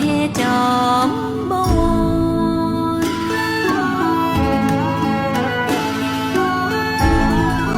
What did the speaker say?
เฮจอมบ่